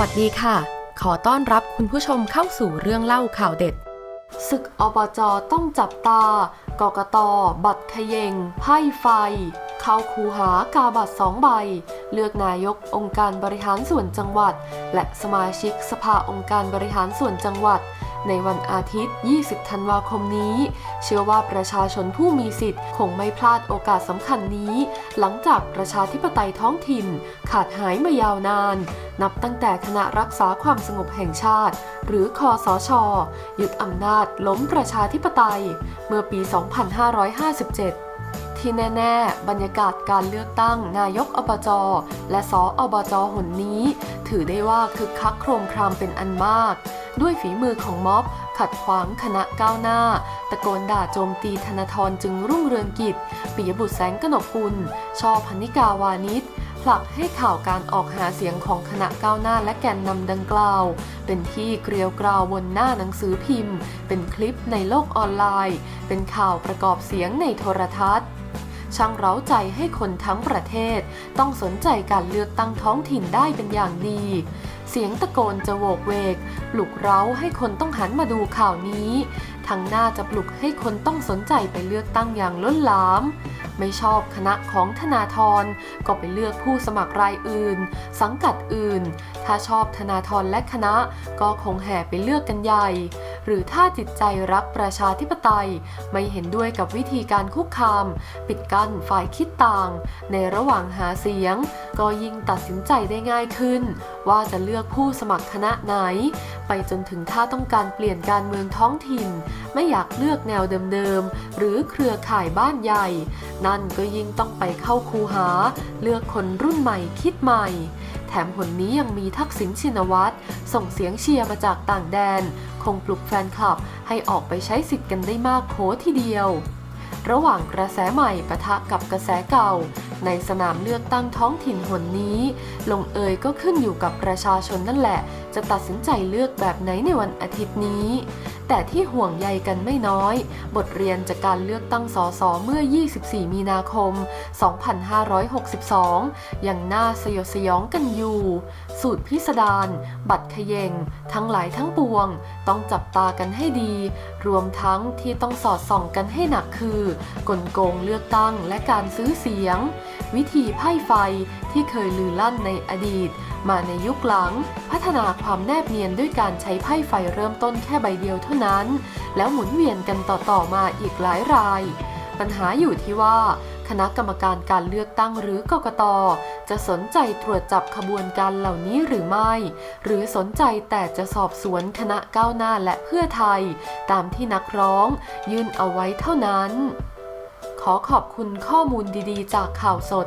วัสดีค่ะ ขอต้อนรับคุณผู้ชมเข้าสู่เรื่องเล่าข่าวเด็ด ศึกอบจต้องจับตา กกต บัตรเขยงไพ่ไฟ เข้าคูหากาบัตรสองใบ เลือกนายกองค์การบริหารส่วนจังหวัด และสมาชิกสภาองค์การบริหารส่วนจังหวัด ในวันอาทิตย์ 20 ธันวาคมนี้ เชื่อว่าประชาชนผู้มีสิทธิ์ คงไม่พลาดโอกาสสำคัญนี้ หลังจากประชาธิปไตยท้องถิ่น ขาดหายมายาวนาน นับตั้งแต่คณะรักษาความสงบแห่งชาติ หรือคอสชยึดอำนาจล้มประชาธิปไตย เมื่อปี 2557 ที่แน่ ๆ บรรยากาศการเลือกตั้งนายกอบจ และสออบจหนนี้ ถือได้ว่าคึกคักโครมครามเป็นอันมาก ด้วยฝีมือของม็อบขัดขวางคณะก้าวหน้า ตะโกนด่าโจมตีธนาธรจึงรุ่งเรืองกิจปิยบุตรแสงกนกกุลชอพนิกาวานิชผลักให้ข่าวการออกหาเสียงของคณะก้าวหน้าและแกนนำดังกล่าว เป็นที่เกลียวกราวบนหน้าหนังสือพิมพ์ เป็นคลิปในโลกออนไลน์ เป็นข่าวประกอบเสียงในโทรทัศน์ ช่างเร้าใจให้คนทั้งประเทศ ต้องสนใจการเลือกตั้งท้องถิ่นได้เป็นอย่างดี เสียงตะโกนจะโวกเวก ปลุกเร้าให้คนต้องหันมาดูข่าวนี้ ทั้งหน้าจะปลุกให้คนต้องสนใจไปเลือกตั้งอย่างล้นหลามไม่ชอบคณะของธนาธรก็ไปเลือกผู้สมัครรายอื่น สังกัดอื่น ถ้าชอบธนาธรและคณะก็คงแห่ไปเลือกกันใหญ่ หรือถ้าจิตใจรักประชาธิปไตย ไม่เห็นด้วยกับวิธีการคุกคาม ปิดกั้นฝ่ายคิดต่าง ในระหว่างหาเสียง ก็ยิ่งตัดสินใจได้ง่ายขึ้น ว่าจะเลือกผู้สมัครคณะไหน ไปจนถึงถ้าต้องการเปลี่ยนการเมืองท้องถิ่น ไม่อยากเลือกแนวเดิมๆ หรือเครือข่ายบ้านใหญ่ นั่นก็ยิ่งต้องไปเข้าคูหา เลือกคนรุ่นใหม่คิดใหม่ แถมหนนี้ยังมีทักษิณชินวัตรส่งเสียงเชียร์มาจากต่างแดน คงปลุกแฟนคลับให้ออกไปใช้สิทธิ์กันได้มากโขทีเดียว ระหว่างกระแสใหม่ปะทะกับกระแสเก่า ในสนามเลือกตั้งท้องถิ่นหนนี้ ลงเอยก็ขึ้นอยู่กับประชาชนนั่นแหละ จะตัดสินใจเลือกแบบไหนในวันอาทิตย์นี้ แต่ที่ห่วงใยกันไม่น้อย บทเรียนจากการเลือกตั้งสสเมื่อ 24 มีนาคม 2562 ยังน่าสยดสยองกันอยู่ สูตรพิสดาร บัตรขยง ทั้งหลายทั้งปวง ต้องจับตากันให้ดี รวมทั้งที่ต้องสอดส่องกันให้หนักคือกลโกงเลือกตั้งและการซื้อเสียง วิธีไพ่ไฟที่เคยลือลั่นในอดีต มาในยุคหลัง พัฒนาความแนบเนียนด้วยการใช้ไพ่ไฟเริ่มต้นแค่ใบเดียวเท่านั้น แล้วหมุนเวียนกันต่อๆมาอีกหลายราย ปัญหาอยู่ที่ว่า คณะกรรมการการเลือกตั้งหรือกกตจะสนใจตรวจจับขบวนการเหล่านี้หรือไม่ หรือสนใจแต่จะสอบสวนคณะก้าวหน้าและเพื่อไทย ตามที่นักร้อง ยื่นเอาไว้เท่านั้น ขอขอบคุณข้อมูลดีๆ จากข่าวสด